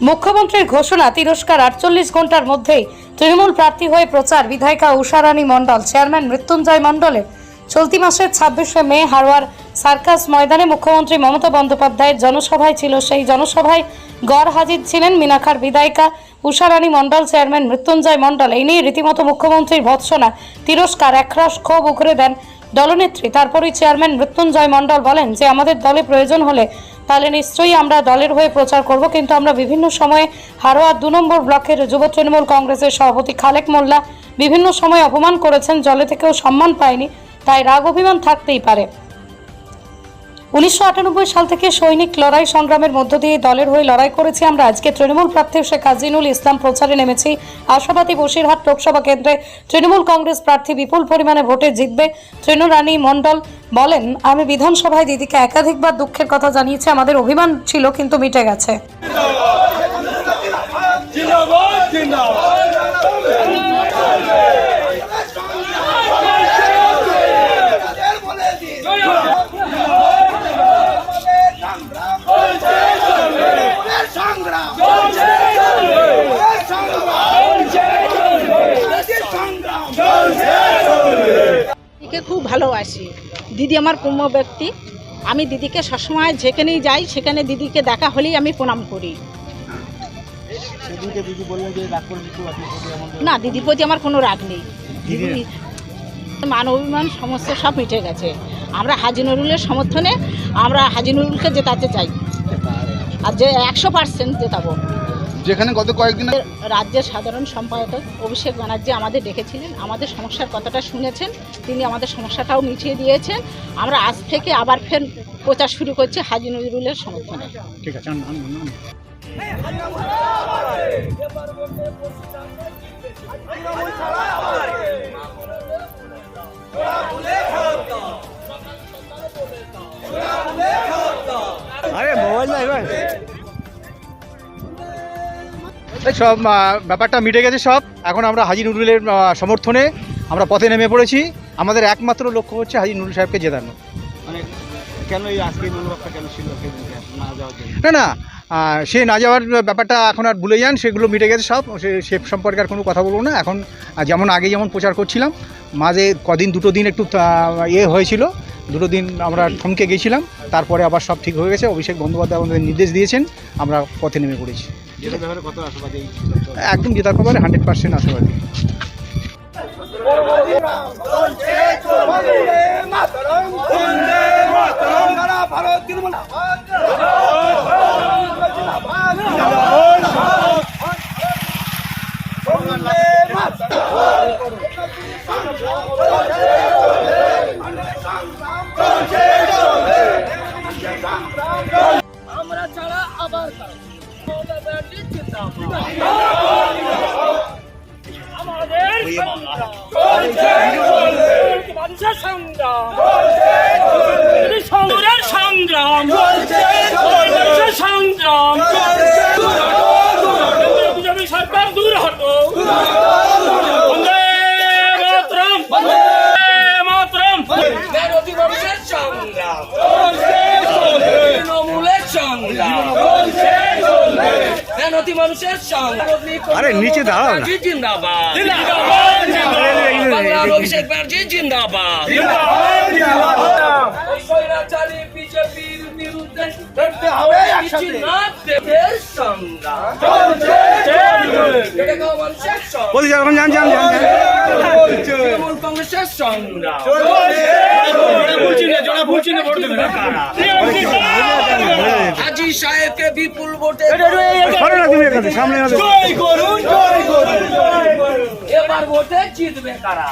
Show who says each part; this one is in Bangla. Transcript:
Speaker 1: মুখ্যমন্ত্রীর ঘোষণা, তিরস্কার আটচল্লিশ ঘণ্টার মধ্যেই তৃণমূল প্রার্থী হয়ে প্রচার। বিধায়িকা উষারানী মণ্ডল, চেয়ারম্যান মৃত্যুঞ্জয় মণ্ডলের চলতি মাসের ছাব্বিশে মে হারোয়ার সার্কাস ময়দানে মুখ্যমন্ত্রী মমতা বন্দ্যোপাধ্যায়ের জনসভায় ছিল। সেই জনসভায় গড় হাজির ছিলেন মিনাখার বিধায়িকা উষারানী মণ্ডল, চেয়ারম্যান মৃত্যুঞ্জয় মণ্ডল। এই নিয়ে রীতিমতো মুখ্যমন্ত্রীর ভৎসনা, তিরস্কার, একরাশ ক্ষোভ উগরে দেন দলনেত্রী। তারপরই চেয়ারম্যান মৃত্যুঞ্জয় মণ্ডল বলেন যে, আমাদের দলে প্রয়োজন হলে তাহলে নিশ্চয়ই আমরা দলের হয়ে প্রচার করব, কিন্তু আমরা বিভিন্ন সময়ে হারোয়া দু নম্বর ব্লকের যুব তৃণমূল কংগ্রেসের সভাপতি খালেক মোল্লা বিভিন্ন সময় অপমান করেছেন, জলে থেকেও সম্মান পায়নি, তাই রাগ অভিমান থাকতেই পারে। উনিশশো আটানব্বই সাল থেকে সৈনিক লড়াই সংগ্রামের মধ্য দিয়ে দলের হয়ে লড়াই করেছি আমরা। আজকে তৃণমূল প্রার্থী শেখ কাজিনুল ইসলাম প্রচারে নেমেছি। আশাবাদী বসিরহাট লোকসভা কেন্দ্রে তৃণমূল কংগ্রেস প্রার্থী বিপুল পরিমাণে ভোটে জিতবে তৃণরানী মণ্ডল বলেন, আমি বিধানসভায় দিদিকে একাধিকবার দুঃখের কথা জানিয়েছি, আমাদের অভিমান ছিল কিন্তু মিটে গেছে
Speaker 2: জিন্দাবাদ জিন্দাবাদ
Speaker 3: সংগ্রাম সংগ্রাম
Speaker 4: দিদিকে খুব ভালোবাসি। দিদি আমার পুণ্য ব্যক্তি। আমি দিদিকে সবসময় যেখানেই যাই সেখানে দিদিকে দেখা হলেই আমি প্রণাম করি। না দিদির প্রতি আমার কোনো রাগ নেই। দিদি মান অভিমান সমস্ত সব মিটে গেছে। আমরা হাজি নুরুলের সমর্থনে আমরা হাজি নুরুলকে জেতাতে চাই। আর যে একশো পার্সেন্ট জেতাবো।
Speaker 5: যেখানে গত কয়েকদিন
Speaker 4: রাজ্যের সাধারণ সম্পাদক অভিষেক ব্যানার্জি আমাদের ডেকেছিলেন আমাদের সমস্যার কথাটা শুনেছেন তিনি আমাদের সমস্যাটাও মিটিয়ে দিয়েছেন। আমরা আজ থেকে আবার ফের প্রচার শুরু করছি হাজি নজরুলের সমর্থনে।
Speaker 5: ঠিক আছে। আরে মোবাইল না এবার এই সব ব্যাপারটা মিটে গেছে সব। এখন আমরা হাজি নুরুলের সমর্থনে আমরা পথে নেমে পড়েছি। আমাদের একমাত্র লক্ষ্য হচ্ছে হাজি নুরুল সাহেবকে জেতানো।
Speaker 6: মানে না
Speaker 5: না সে না যাওয়ার ব্যাপারটা এখন আর ভুলে যান সেগুলো মিটে গেছে সব। সে সে সম্পর্কে আর কোনো কথা বলব না। এখন যেমন আগে যেমন প্রচার করছিলাম মাঝে কদিন দুটো দিন একটু ইয়ে হয়েছিল। দুটো দিন আমরা থমকে গেছিলাম। তারপরে আবার সব ঠিক হয়ে গেছে। অভিষেক বন্দ্যোপাধ্যায় আমাদের নির্দেশ দিয়েছেন আমরা পথে নেমে পড়েছি। একদম জেতার ব্যাপারে হান্ড্রেড পার্সেন্ট আশাবাদী।
Speaker 3: আমরা ছাড়া আবার সংগ্রাম সংগ্রাম সংগ্রাম সরকার দূর হটো বন্দে মাতরম। বন্দে মাতরম সংগ্রাম। মেহনতি মানুষের সংগ্রাম
Speaker 5: আরে নিচে দাঁড়াও না।
Speaker 3: জিন্দাবাদ বাংলার অভিষেক ব্যানার্জি জিন্দাবাদ। স্বৈরাচারী বিজেপির বিরুদ্ধে লড়তে হবে
Speaker 5: এখন যান যান যান যান।
Speaker 3: তৃণমূল কংগ্রেসের সংগ্রাম। হাজি সাহেবকে বিপুল ভোটে এবার ভোটে জিতবে কারা